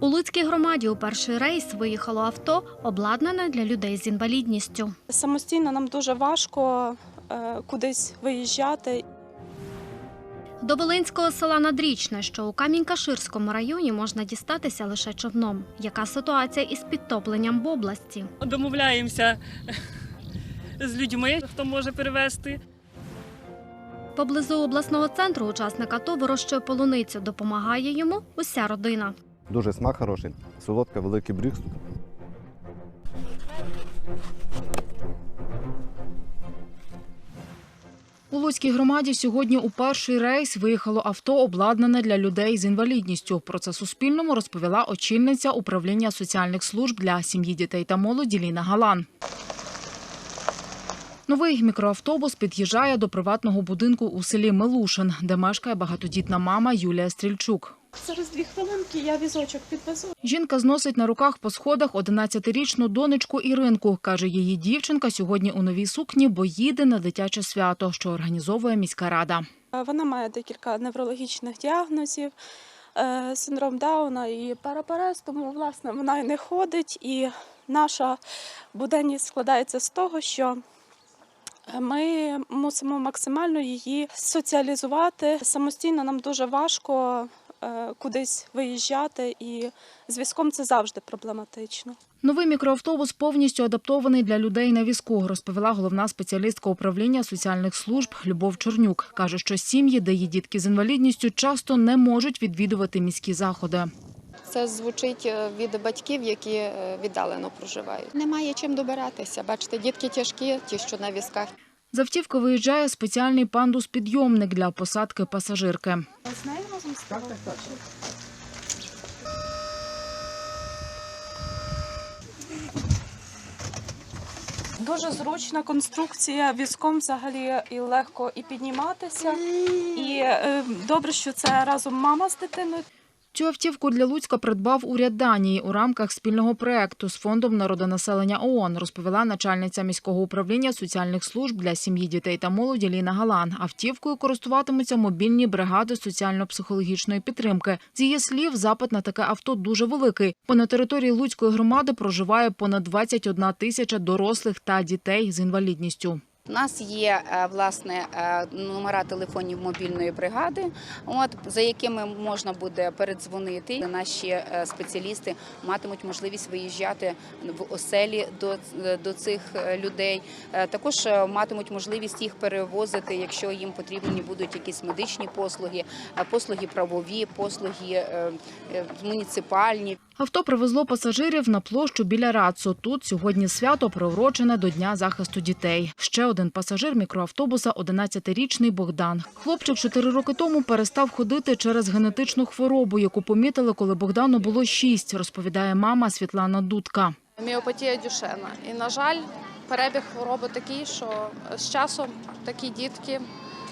У Луцькій громаді у перший рейс виїхало авто, обладнане для людей з інвалідністю. Самостійно нам дуже важко е, кудись виїжджати. До Волинського села Надрічне, що у Камінь-Каширському районі, можна дістатися лише човном. Яка ситуація із підтопленням в області? домовляємося з людьми, хто може перевезти. Поблизу обласного центру учасник АТО вирощує полуницю. Допомагає йому уся родина. Дуже смак хороший, солодка, великий брюкс. У Луцькій громаді сьогодні у перший рейс виїхало авто, обладнане для людей з інвалідністю. Про це Суспільному розповіла очільниця управління соціальних служб для сім'ї, дітей та молоді Ліна Галан. Новий мікроавтобус під'їжджає до приватного будинку у селі Мелушин, де мешкає багатодітна мама Юлія Стрільчук. Зараз дві хвилинки, я візочок підвезу. Жінка зносить на руках по сходах 11-річну донечку Іринку. Каже, її дівчинка сьогодні у новій сукні, бо їде на дитяче свято, що організовує міська рада. Е, Вона має декілька неврологічних діагнозів, е, синдром Дауна і парапарез, тому власне вона і не ходить. І наша буденність складається з того, що ми мусимо максимально її соціалізувати. Самостійно нам дуже важко кудись виїжджати, і зв'язком це завжди проблематично. Новий мікроавтобус повністю адаптований для людей на візку, розповіла головна спеціалістка управління соціальних служб Любов Чорнюк. Каже, що сім'ї, де є дітки з інвалідністю, часто не можуть відвідувати міські заходи. Це звучить е, від батьків, які е, віддалено проживають. Немає чим добиратися. Бачите, дітки тяжкі, ті, що на візках. З автівки виїжджає спеціальний пандус-підйомник для посадки пасажирки. З нею разом тобою? Дуже зручна конструкція, візком взагалі і легко і підніматися. І е, добре, що це разом мама з дитиною. Цю автівку для Луцька придбав уряд Данії у рамках спільного проекту з фондом народонаселення ООН, розповіла начальниця міського управління соціальних служб для сім'ї, дітей та молоді Ліна Галан. Автівкою користуватимуться мобільні бригади соціально-психологічної підтримки. З її слів, запит на таке авто дуже великий, бо на території Луцької громади проживає понад 21 тисяча дорослих та дітей з інвалідністю. У нас є е, власне е, номера телефонів мобільної бригади, от за якими можна буде передзвонити. Наші е, спеціалісти матимуть можливість виїжджати в оселі до, до цих людей. Також матимуть можливість їх перевозити, якщо їм потрібні будуть якісь медичні послуги, послуги правові, послуги муніципальні. Авто привезло пасажирів на площу біля Рацу. Тут сьогодні свято приурочене до Дня захисту дітей. Ще один пасажир мікроавтобуса – 11-річний Богдан. Хлопчик 4 роки тому перестав ходити через генетичну хворобу, яку помітили, коли Богдану було 6, розповідає мама Світлана Дудка. Міопатія Дюшена. І, на жаль, перебіг хвороби такий, що з часом такі дітки,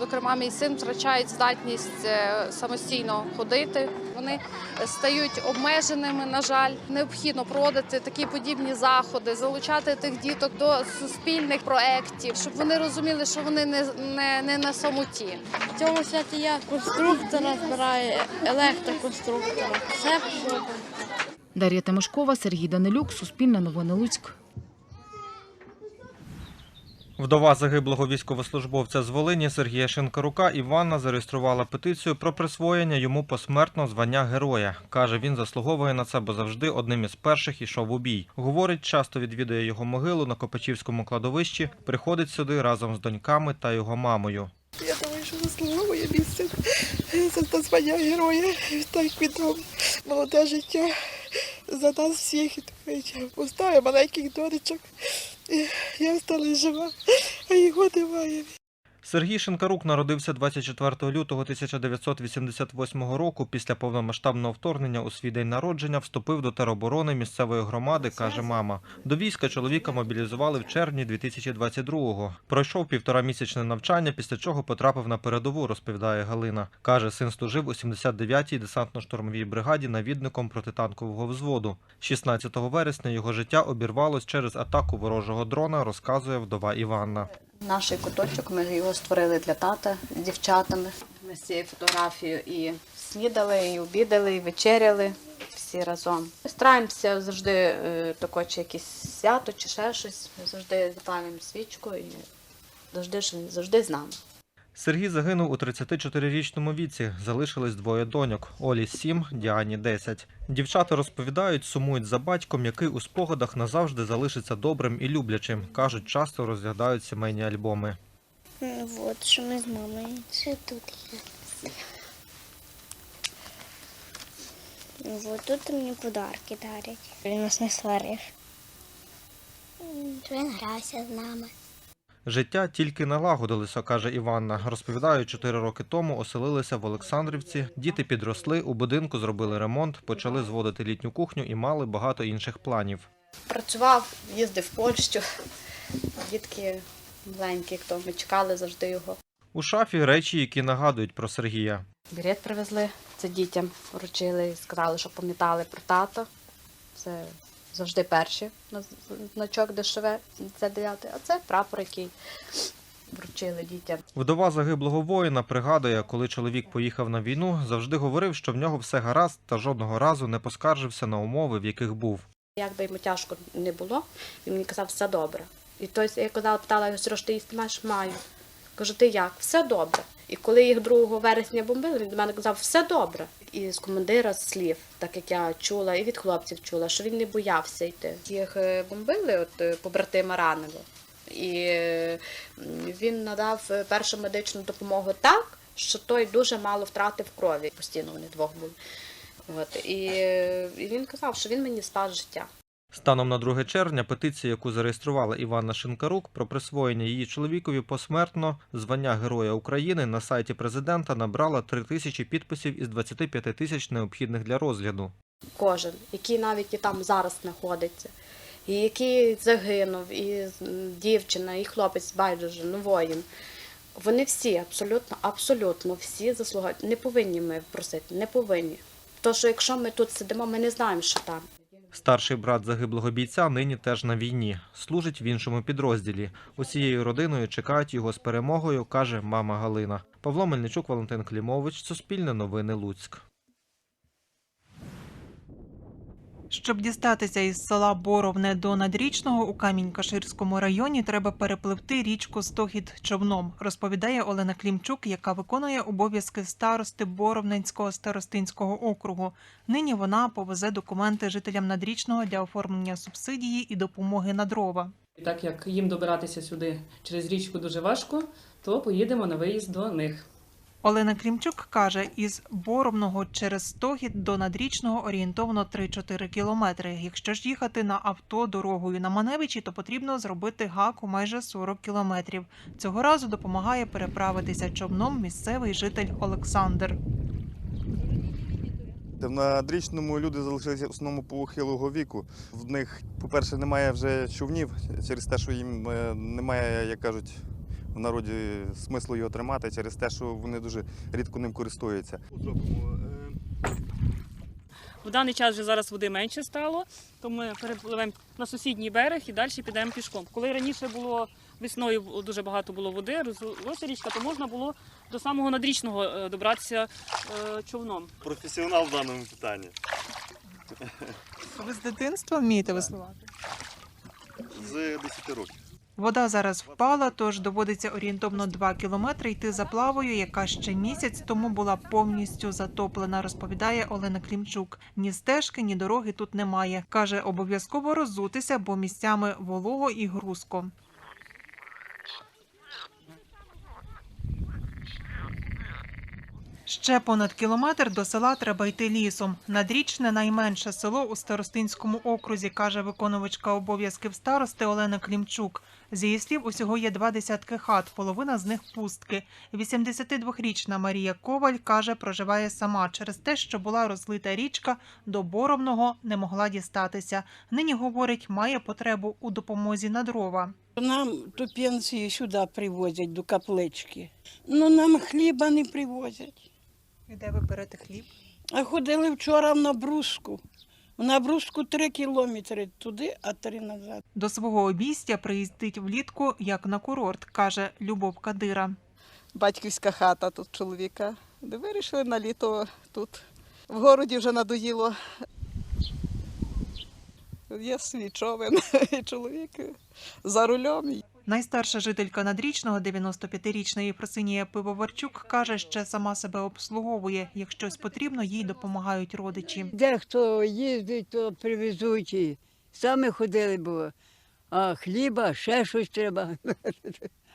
зокрема мій син, втрачають здатність е, самостійно ходити. Вони стають обмеженими, на жаль. Необхідно проводити такі подібні заходи, залучати тих діток до суспільних проєктів, щоб вони розуміли, що вони не, не, не на самоті. В цьому святі я конструктора збираю, електроконструктора. Все Дар'я Тимошкова, Сергій Данилюк, Суспільне новини Луцьк. Вдова загиблого військовослужбовця з Волині Сергія Шинкарука Іванна зареєструвала петицію про присвоєння йому посмертно звання героя. Каже, він заслуговує на це, бо завжди одним із перших ішов у бій. Говорить, часто відвідує його могилу на Копачівському кладовищі, приходить сюди разом з доньками та його мамою. Я думаю, що заслуговує місце за звання героя. Так віддав молоде життя за нас всіх. Поставив маленьких донечок. Я осталась жива, а його немає. Сергій Шинкарук народився 24 лютого 1988 року. Після повномасштабного вторгнення у свій день народження вступив до тероборони місцевої громади, каже мама. До війська чоловіка мобілізували в червні 2022-го. Пройшов півтора місячне навчання, після чого потрапив на передову, розповідає Галина. Каже, син служив у 79-й десантно-штурмовій бригаді навідником протитанкового взводу. 16 вересня його життя обірвалось через атаку ворожого дрона, розказує вдова Іванна. Наш куточок, ми його створили для тата з дівчатами. Ми з цією фотографією і снідали, і обідали, і вечеряли. всі разом. Стараємося завжди е, тако, чи якесь свято, чи ще щось. Ми завжди запалюємо свічку і завжди, завжди з нами. Сергій загинув у 34-річному віці. Залишились двоє доньок Олі 7, Діані 10. Дівчата розповідають, сумують за батьком, який у спогадах назавжди залишиться добрим і люблячим. кажуть, часто розглядають сімейні альбоми. От, що ми з мамою. Це тут є. Вот тут мені подарки дарять. Він нас не сварив. Він грався з нами. Життя тільки налагодилося, каже Іванна. Розповідаю, чотири роки тому оселилися в Олександрівці. Діти підросли, у будинку зробили ремонт, почали зводити літню кухню і мали багато інших планів. Працював, їздив в Польщу. Дітки маленькі, хто ми чекали завжди його. У шафі речі, які нагадують про Сергія. Берет привезли, це дітям вручили, сказали, що пам'ятали про тата. Це завжди перші на- значок ДШВ, це 9, а це прапор, який вручили дітям. Вдова загиблого воїна пригадує, коли чоловік поїхав на війну, завжди говорив, що в нього все гаразд, та жодного разу не поскаржився на умови, в яких був. Як би йому тяжко не було, він мені казав, все добре. І тобто я казала, питала його, Сереж, ти їсти маєш? Маю. Кажу, ти як? Все добре. І коли їх 2 вересня бомбили, він до мене казав, все добре. І з командира слів, так як я чула, і від хлопців чула, що він не боявся йти. Їх е, бомбили, от е, побратима ранило. І він надав е, першу медичну допомогу так, що той дуже мало втратив крові. Постійно вони двох були. От, і, і він казав, що він мені спас життя. Станом на 2 червня петиція, яку зареєструвала Іванна Шинкарук про присвоєння її чоловікові посмертно звання Героя України на сайті президента набрала 3 тисячі підписів із 25 тисяч необхідних для розгляду. кожен, який навіть і там зараз знаходиться, і який загинув, і дівчина, і хлопець байдуже, ну воїн. Вони всі абсолютно, абсолютно всі заслуговують. Не повинні ми просити, не повинні. То, що якщо ми тут сидимо, ми не знаємо, що там. Старший брат загиблого бійця нині теж на війні, служить в іншому підрозділі. Усією родиною чекають його з перемогою, каже мама Галина. Павло Мельничук, Валентин Клімович, Суспільне новини Луцьк. Щоб дістатися із села Боровне до Надрічного у Камінь-Каширському районі, треба перепливти річку Стохід човном, розповідає Олена Клімчук, яка виконує обов'язки старости Боровненського старостинського округу. Нині вона повезе документи жителям Надрічного для оформлення субсидії і допомоги на дрова. Так як їм добиратися сюди через річку дуже важко, то поїдемо на виїзд до них. Олена Клімчук каже, із Боровного через Стогід до Надрічного орієнтовно 3-4 кілометри. Якщо ж їхати на авто дорогою на Маневичі, то потрібно зробити гаку майже 40 кілометрів. Цього разу допомагає переправитися човном місцевий житель Олександр. На дрічному люди залишилися в основному похилого віку. В них, по-перше, немає вже човнів через те, що їм е, немає, як кажуть, в народі смислу його тримати, через те, що вони дуже рідко ним користуються. В даний час вже зараз води менше стало, то ми перепливемо на сусідній берег і далі підемо пішком. Коли раніше було весною дуже багато було води, розлилася річка, то можна було до самого надрічного е, добратися е, човном. Професіонал в даному питанні. Ви з дитинства вмієте веслувати? З 10 років. Вода зараз впала, тож доводиться орієнтовно 2 кілометри йти за плавою, яка ще місяць тому була повністю затоплена, розповідає Олена Клімчук. Ні стежки, ні дороги тут немає. Каже, обов'язково роззутися, бо місцями волого і грузко. Ще понад кілометр до села треба йти лісом. Надрічне найменше село у Старостинському окрузі, каже виконувачка обов'язків старости Олена Клімчук. З її слів, усього є два десятки хат, половина з них пустки. 82-річна Марія Коваль каже, проживає сама через те, що була розлита річка, до Боровного не могла дістатися. Нині говорить, має потребу у допомозі на дрова. Нам ту пенсію сюди привозять до каплички. Ну нам хліба не привозять. І де ви берете хліб? А ходили вчора в Набруску. В Набруску три кілометри туди, а три назад. До свого обійстя приїздить влітку як на курорт, каже Любов Кадира. батьківська хата тут чоловіка. Вирішили на літо тут. В городі вже надоїло Є свій човен, і чоловік за рулем. Найстарша жителька надрічного, 95-річної Просинія Пивоварчук, каже, ще сама себе обслуговує. Як щось потрібно, їй допомагають родичі. Дехто їздить, то привезуть. і саме ходили, бо а хліба, ще щось треба.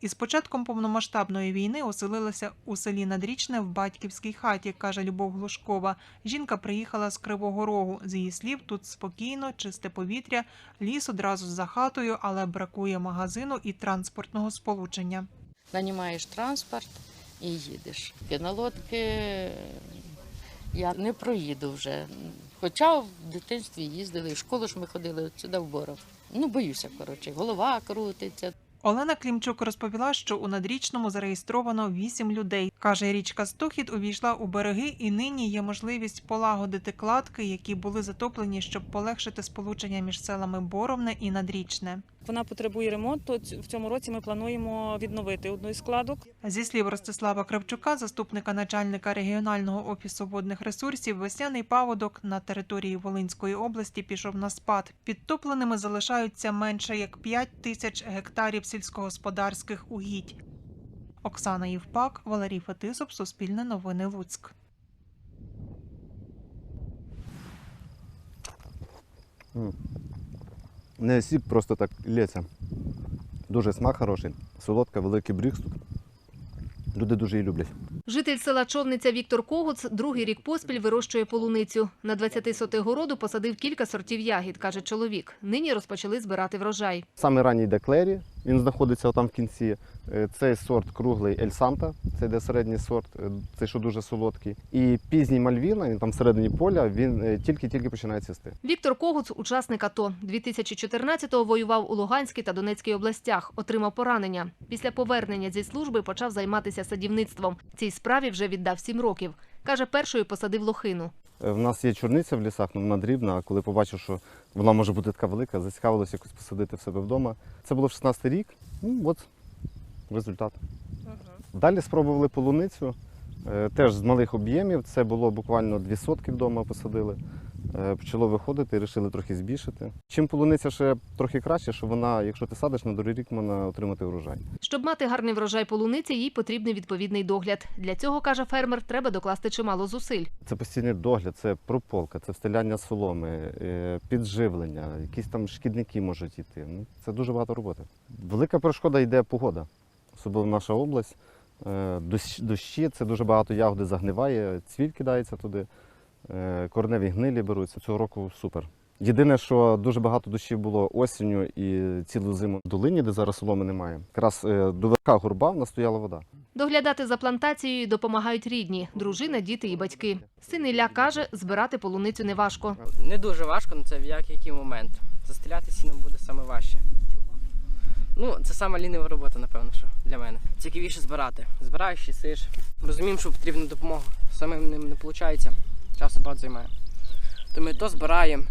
Із початком повномасштабної війни оселилася у селі Надрічне в батьківській хаті, каже Любов Глушкова. Жінка приїхала з Кривого Рогу. З її слів, тут спокійно, чисте повітря, ліс одразу за хатою, але бракує магазину і транспортного сполучення. Нанімаєш транспорт і їдеш. На лодки я не проїду вже. Хоча в дитинстві їздили, в школу ж ми ходили сюди в Боров. Ну, боюся, коротше, голова крутиться. Олена Клімчук розповіла, що у надрічному зареєстровано вісім людей. Каже, річка Стохід увійшла у береги, і нині є можливість полагодити кладки, які були затоплені, щоб полегшити сполучення між селами Боровне і Надрічне. Вона потребує ремонту. В цьому році ми плануємо відновити одну із складок. Зі слів Ростислава Кравчука, заступника начальника регіонального офісу водних ресурсів, весняний паводок на території Волинської області пішов на спад. Підтопленими залишаються менше як 5 тисяч гектарів сільськогосподарських угідь. Оксана Євпак, Валерій Фетисов, Суспільне новини Луцьк. М. Не сік просто так лється. Дуже смак хороший, солодка, великий брикс тут. Люди дуже її люблять. Житель села Човниця Віктор Когуц другий рік поспіль вирощує полуницю. На 20 сотих городу посадив кілька сортів ягід, каже чоловік. Нині розпочали збирати врожай. Саме ранній йде клері, він знаходиться там в кінці. Е, Цей сорт круглий Ель Санта, це йде середній сорт, е, цей що дуже солодкий. І пізній Мальвіна, він там всередині поля, він е, тільки-тільки починає цвісти. Віктор Когуц – учасник АТО. 2014-го воював у Луганській та Донецькій областях, отримав поранення. Після повернення зі служби почав займатися садівництвом. Цій справі вже віддав сім років. Каже, першою посадив лохину. Е, В нас є чорниця в лісах, але вона дрібна, а коли побачив, що вона може бути така велика, зацікавилося якось посадити в себе вдома. Це було в 16 рік, ну от результат. Далі спробували полуницю, е, теж з малих об'ємів. Це було буквально дві сотки вдома посадили. Е, Почало виходити і вирішили трохи збільшити. Чим полуниця ще трохи краще, що вона, якщо ти садиш, на другий рік можна отримати урожай. Щоб мати гарний врожай полуниці, їй потрібний відповідний догляд. Для цього, каже фермер, треба докласти чимало зусиль. Це постійний догляд, це прополка, це встиляння соломи, е, підживлення, якісь там шкідники можуть йти. Ну, це дуже багато роботи. Велика перешкода йде погода, особливо наша область. Е, дощ- Дощі, це дуже багато ягоди загниває, цвіль кидається туди, корневі гнилі беруться. Цього року супер. Єдине, що дуже багато дощів було осінню і цілу зиму в долині, де зараз соломи немає. Якраз е, до верха горба в нас стояла вода. Доглядати за плантацією допомагають рідні – дружина, діти і батьки. Син Ілля каже, збирати полуницю неважко. Не дуже важко, але це в як- який момент. Застріляти сіном буде саме важче. Ну, це саме лінива робота, напевно, що для мене. Цікавіше збирати. Збираєш і сиш. Розуміємо, що потрібна допомога. Самим ним не виходить. Часу багато займає. То ми то збираємо,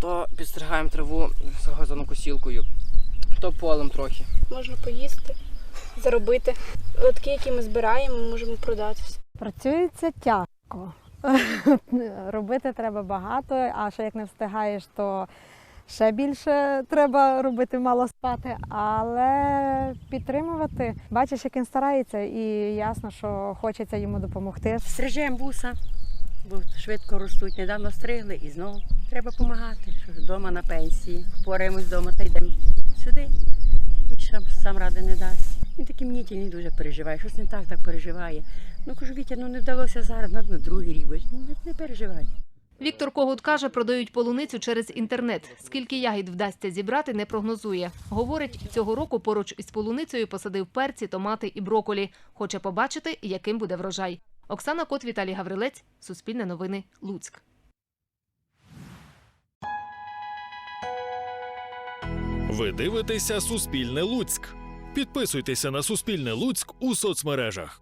то підстригаємо траву газонокосілкою, то полем трохи. Можна поїсти, заробити. Лотки, які ми збираємо, ми можемо продати. Працюється тяжко. Робити треба багато, а ще як не встигаєш, то ще більше треба робити, мало спати. Але підтримувати, бачиш, як він старається, і ясно, що хочеться йому допомогти. Стрижемо буса, бо швидко ростуть. Недавно стригли і знову треба допомагати. Вдома на пенсії. Впораємось вдома та йдемо сюди. Хоч сам, сам ради не дасть. Він такий мнітільний дуже переживає. Щось не так так переживає. Ну кажу, Вітя, ну не вдалося зараз, надо на другий рік. Ну, не, не переживай. Віктор Когут каже, продають полуницю через інтернет. Скільки ягід вдасться зібрати, не прогнозує. Говорить, цього року поруч із полуницею посадив перці, томати і броколі. Хоче побачити, яким буде врожай. Оксана Кот, Віталій Гаврилець, Суспільне новини, Луцьк. Ви дивитеся Суспільне Луцьк. Підписуйтеся на Суспільне Луцьк у соцмережах.